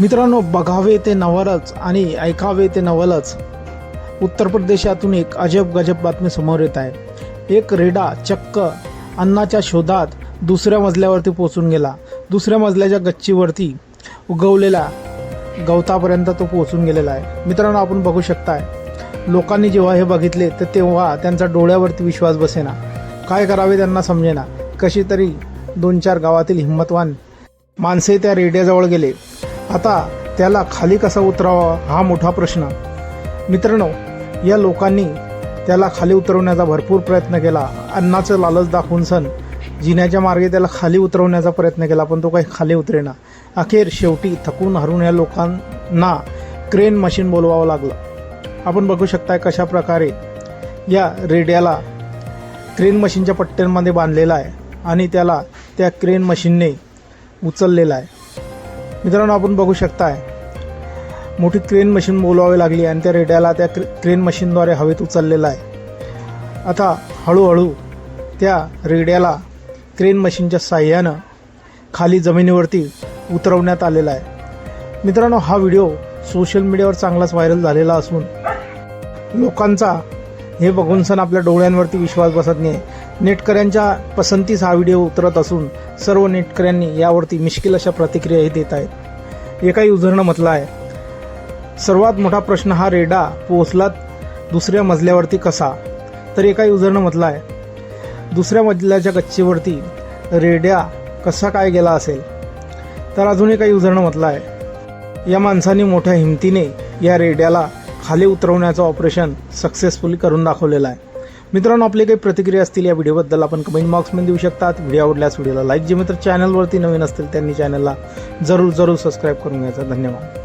मित्रांनो बघावे ते नवलच आणि ऐकावे ते नवलच. उत्तर प्रदेशातून एक अजब गजब बातमी समोर येत आहे. एक रेडा चक्क अन्नाच्या शोधात दुसऱ्या मजल्यावरती पोचून गेला. दुसऱ्या मजल्याच्या गच्चीवरती उगवलेल्या गवतापर्यंत तो पोचून गेलेला आहे. मित्रांनो आपण बघू शकताय लोकांनी जेव्हा हे बघितले तर तेव्हा त्यांचा डोळ्यावरती विश्वास बसेना. काय करावे त्यांना समजेना. कशी तरी दोन चार गावातील हिंमतवान माणसे त्या रेड्याजवळ गेले. आता त्याला खाली कसा उतरावा हा मोठा प्रश्न. मित्रांनो या लोकांनी त्याला खाली उतरवण्याचा भरपूर प्रयत्न केला. अन्नाचं लालच दाखवून सण जिन्याच्या मार्गे त्याला खाली उतरवण्याचा प्रयत्न केला पण तो काही खाली उतरेना. अखेर शेवटी थकून हरून या लोकांना क्रेन मशीन बोलवावं लागलं. आपण बघू शकताय कशा प्रकारे या रेड्याला क्रेन मशीनच्या पट्ट्यांमध्ये बांधलेला आहे आणि त्याला त्या क्रेन मशीनने उचललेला आहे. मित्रांनो आपण बघू शकताय मोठी क्रेन मशीन बोलवावी लागली आणि त्या रेड्याला त्या क्रे क्रेन मशीनद्वारे हवेत उचललेला आहे. आता हळूहळू त्या रेड्याला क्रेन मशीनच्या साह्यानं खाली जमिनीवरती उतरवण्यात आलेला आहे. मित्रांनो हा व्हिडिओ सोशल मीडियावर चांगलाच व्हायरल झालेला असून लोकांचा हे बघून सण आपल्या डोळ्यांवरती विश्वास बसत नाही. नेटकऱ्यांच्या पसंतीस हा व्हिडिओ उतरत असून सर्व नेटकऱ्यांनी यावरती मिश्किल अशा प्रतिक्रियाही देत आहेत. एका युजरनं म्हटलं आहे. सर्वात मोठा प्रश्न हा रेडा पोहोचला दुसऱ्या मजल्यावरती कसा? तर एका युजरनं म्हटलं आहे. दुसऱ्या मजल्याच्या गच्चीवरती रेड्या कसा काय गेला असेल? तर अजून एका युजरनं म्हटलं आहे. या माणसाने मोठ्या हिमतीने या रेड्याला खाली उतरवण्याचं ऑपरेशन सक्सेसफुली करून दाखवलेलं आहे. मित्रांनो आपली काही प्रतिक्रिया असतील या व्हिडिओबद्दल आपण कमेंट बॉक्समध्ये देऊ शकतात. व्हिडिओ आवडल्यास व्हिडिओला लाईक जे मित्र चॅनलवरती नवीन असतील त्यांनी चॅनलला जरूर जरूर सबस्क्राईब करून घ्यायचा. धन्यवाद.